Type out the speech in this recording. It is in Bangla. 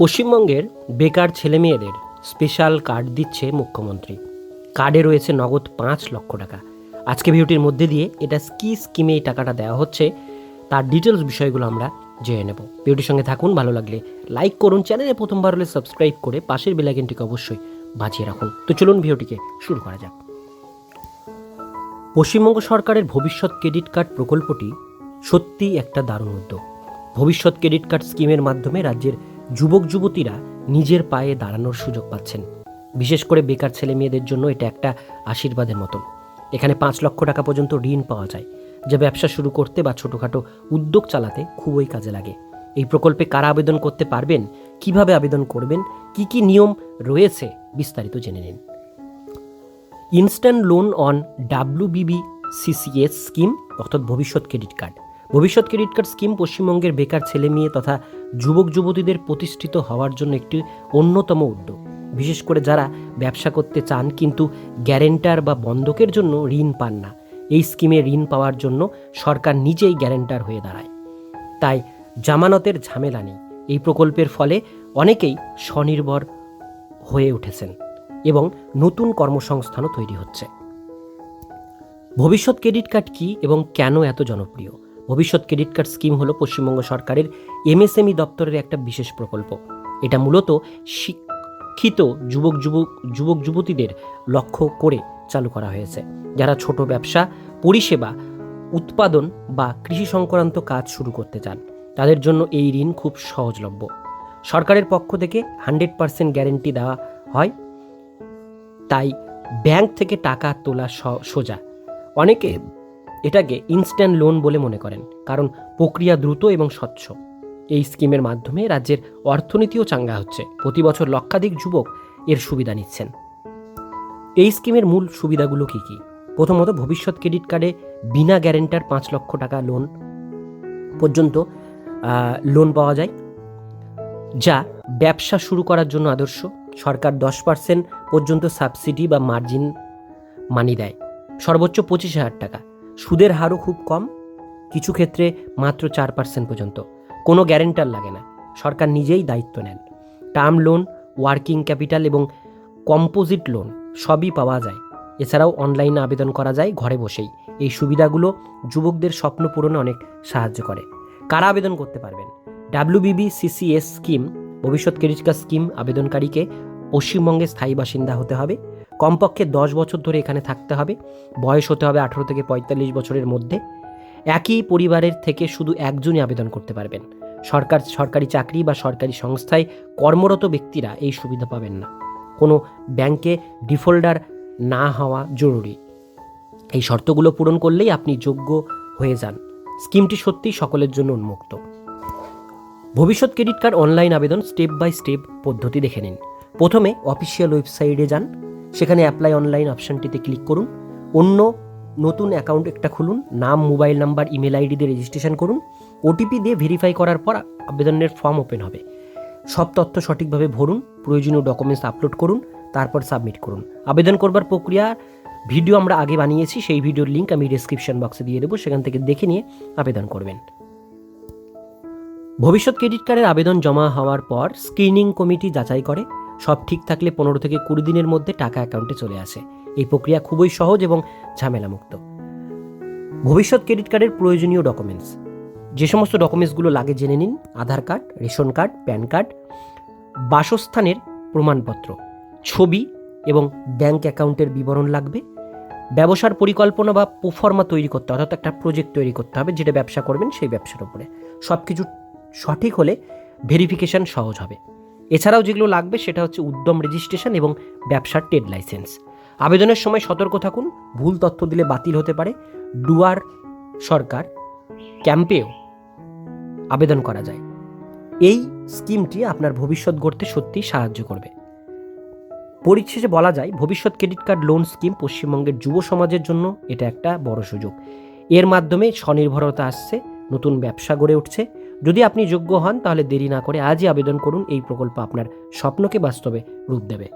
পশ্চিমবঙ্গের বেকার ছেলেমেয়েদের স্পেশাল কার্ড দিচ্ছে মুখ্যমন্ত্রী। কার্ডে রয়েছে নগদ পাঁচ লক্ষ টাকা। আজকে ভিডিওটির মধ্যে দিয়ে এটা কি স্কিমে এই টাকাটা দেওয়া হচ্ছে, তার ডিটেলস বিষয়গুলো আমরা জেনে নেব। ভিডিওটির সঙ্গে থাকুন, ভালো লাগলে লাইক করুন চ্যানেলে প্রথমবার হলে সাবস্ক্রাইব করে পাশের বেলাইকেনটিকে অবশ্যই বাঁচিয়ে রাখুন। তো চলুন ভিডিওটিকে শুরু করা যাক। পশ্চিমবঙ্গ সরকারের ভবিষ্যৎ ক্রেডিট কার্ড প্রকল্পটি সত্যিই একটা দারুণ উদ্যোগ। ভবিষ্যৎ ক্রেডিট কার্ড স্কিমের মাধ্যমে রাজ্যের যুবক যুবতীরা নিজের পায়ে দাঁড়ানোর সুযোগ পাচ্ছেন। বিশেষ করে বেকার ছেলে মেয়েদের জন্য এটা একটা আশীর্বাদের মতন এখানে পাঁচ লক্ষ টাকা পর্যন্ত ঋণ পাওয়া যায়, যা ব্যবসা শুরু করতে বা ছোটোখাটো উদ্যোগ চালাতে খুবই কাজে লাগে। এই প্রকল্পে কারা আবেদন করতে পারবেন, কীভাবে আবেদন করবেন, কি কি নিয়ম রয়েছে বিস্তারিত জেনে নিন। Instant loan on WBB CCS scheme, অর্থাৎ Bhabishyat credit card. Bhabishyat credit card scheme পশ্চিমবঙ্গের বেকার ছেলে মেয়ে তথা যুবক যুবতীদের প্রতিষ্ঠিত হওয়ার জন্য একটি অন্যতম উদ্যোগ। বিশেষ করে যারা ব্যবসা করতে চান কিন্তু গ্যারেন্টার বা বন্ধকের জন্য ঋণ পান না, এই স্কিমে ঋণ পাওয়ার জন্য সরকার নিজেই গ্যারেন্টার হয়ে দাঁড়ায়। তাই জামানতের ঝামেলা নেই। এই প্রকল্পের ফলে অনেকেই স্বনির্ভর হয়ে উঠেছেন এবং নতুন কর্মসংস্থানও তৈরি হচ্ছে। ভবিষ্যৎ ক্রেডিট কার্ড কি এবং কেন এত জনপ্রিয়? ভবিষ্যৎ ক্রেডিট কার্ড স্কিম হলো পশ্চিমবঙ্গ সরকারের এমএসএমই দপ্তরের একটা বিশেষ প্রকল্প। এটা মূলত শিক্ষিত যুবক যুবক যুবক যুবতীদের লক্ষ্য করে চালু করা হয়েছে। যারা ছোট ব্যবসা, পরিষেবা, উৎপাদন বা কৃষি সংক্রান্ত কাজ শুরু করতে চান, তাদের জন্য এই ঋণ খুব সহজলভ্য। সরকারের পক্ষ থেকে হান্ড্রেড পার্সেন্ট গ্যারেন্টি দেওয়া হয়। তাই ব্যাংক থেকে টাকা তোলা সোজা। অনেকে এটাকে ইনস্ট্যান্ট লোন বলে মনে করেন, কারণ প্রক্রিয়া দ্রুত এবং স্বচ্ছ। এই স্কিমের মাধ্যমে রাজ্যের অর্থনীতিও চাঙ্গা হচ্ছে। প্রতি বছর লক্ষাধিক যুবক এর সুবিধা নিচ্ছেন। এই স্কিমের মূল সুবিধাগুলো কি কি? প্রথমত, ভবিষ্যৎ ক্রেডিট কার্ডে বিনা গ্যারেন্টার পাঁচ লক্ষ টাকা লোন পর্যন্ত লোন পাওয়া যায়, যা ব্যবসা শুরু করার জন্য আদর্শ। সরকার দশ পার্সেন্ট পর্যন্ত সাবসিডি বা মার্জিন মানি দেয়। সর্বোচ্চ পঁচিশ হাজার টাকা। সুদের হারও খুব কম, কিছু ক্ষেত্রে মাত্র চার পার্সেন্ট পর্যন্ত। কোনো গ্যারেন্টার লাগে না, সরকার নিজেই দায়িত্ব নেন। টার্ম লোন, ওয়ার্কিং ক্যাপিটাল এবং কম্পোজিট লোন সবই পাওয়া যায়। এছাড়াও অনলাইনে আবেদন করা যায় ঘরে বসেই। এই সুবিধাগুলো যুবকদের স্বপ্ন পূরণে অনেক সাহায্য করে। কারা আবেদন করতে পারবেন? WBB CCS scheme, Bhabishyat credit card scheme আবেদনকারীকে পশ্চিমবঙ্গে স্থায়ী বাসিন্দা হতে হবে। কমপক্ষে দশ বছর ধরে এখানে থাকতে হবে। বয়স হতে হবে আঠারো থেকে পঁয়তাল্লিশ বছরের মধ্যে। একই পরিবারের থেকে শুধু একজনই আবেদন করতে পারবেন। সরকার, সরকারি চাকরি বা সরকারি সংস্থায় কর্মরত ব্যক্তিরা এই সুবিধা পাবেন না। কোনো ব্যাংকে ডিফল্টার না হওয়া জরুরি। এই শর্তগুলো পূরণ করলেই আপনি যোগ্য হয়ে যান। স্কিমটি সত্যিই সকলের জন্য উন্মুক্ত। ভবিষ্যৎ ক্রেডিট কার্ড অনলাইন আবেদন স্টেপ বাই স্টেপ পদ্ধতি দেখে নিন। প্রথমে অফিসিয়াল ওয়েবসাইটে যান। সেখানে অ্যাপ্লাই অনলাইন অপশানটিতে ক্লিক করুন। অন্য নতুন অ্যাকাউন্ট একটা খুলুন। নাম মোবাইল নাম্বার ইমেল আইডি দিয়ে রেজিস্ট্রেশন করুন। ওটিপি দিয়ে ভেরিফাই করার পর আবেদনের ফর্ম ওপেন হবে। সব তথ্য সঠিকভাবে ভরুন, প্রয়োজনীয় ডকুমেন্টস আপলোড করুন, তারপর সাবমিট করুন। আবেদন করবার প্রক্রিয়া ভিডিও আমরা আগে বানিয়েছি, সেই ভিডিওর লিঙ্ক আমি ডিসক্রিপশন বক্সে দিয়ে দেবো, সেখান থেকে দেখে নিয়ে আবেদন করবেন। ভবিষ্যৎ ক্রেডিট কার্ডের আবেদন জমা হওয়ার পর স্ক্রিনিং কমিটি যাচাই করে। সব ঠিক থাকলে পনেরো থেকে কুড়ি দিনের মধ্যে টাকা অ্যাকাউন্টে চলে আসে। এই প্রক্রিয়া খুবই সহজ এবং ঝামেলামুক্ত। ভবিষ্যৎ ক্রেডিট কার্ডের প্রয়োজনীয় ডকুমেন্টস। যে সমস্ত ডকুমেন্টসগুলো লাগে জেনে নিন। Aadhaar card, ration card, PAN card, বাসস্থানের প্রমাণপত্র, ছবি এবং ব্যাংক অ্যাকাউন্টের বিবরণ লাগবে। ব্যবসার পরিকল্পনা বা প্রফর্মা তৈরি করতে অর্থাৎ একটা প্রজেক্ট তৈরি করতে হবে, যেটা ব্যবসা করবেন সেই ব্যবসার উপরে। সব কিছু সঠিক হলে ভেরিফিকেশন সহজ হবে। এছাড়াও যেগুলো লাগবে সেটা হচ্ছে উদ্যম রেজিস্ট্রেশন এবং ব্যবসার ট্রেড লাইসেন্স আবেদনের সময় সতর্ক থাকুন, ভুল তথ্য দিলে বাতিল হতে পারে। ডুয়ার সরকার ক্যাম্পেও আবেদন করা যায়। এই স্কিমটি আপনার ভবিষ্যৎ গড়তে সত্যিই সাহায্য করবে। পরিশেষে বলা যায়, ভবিষ্যৎ ক্রেডিট কার্ড লোন স্কিম পশ্চিমবঙ্গের যুব সমাজের জন্য এটা একটা বড় সুযোগ। এর মাধ্যমে স্বনির্ভরতা আসছে, নতুন ব্যবসা গড়ে উঠছে। যদি আপনি যোগ্য হন, তাহলে দেরি না করে আজই আবেদন করুন এই প্রকল্প আপনার স্বপ্নকে বাস্তবে রূপ দেবে।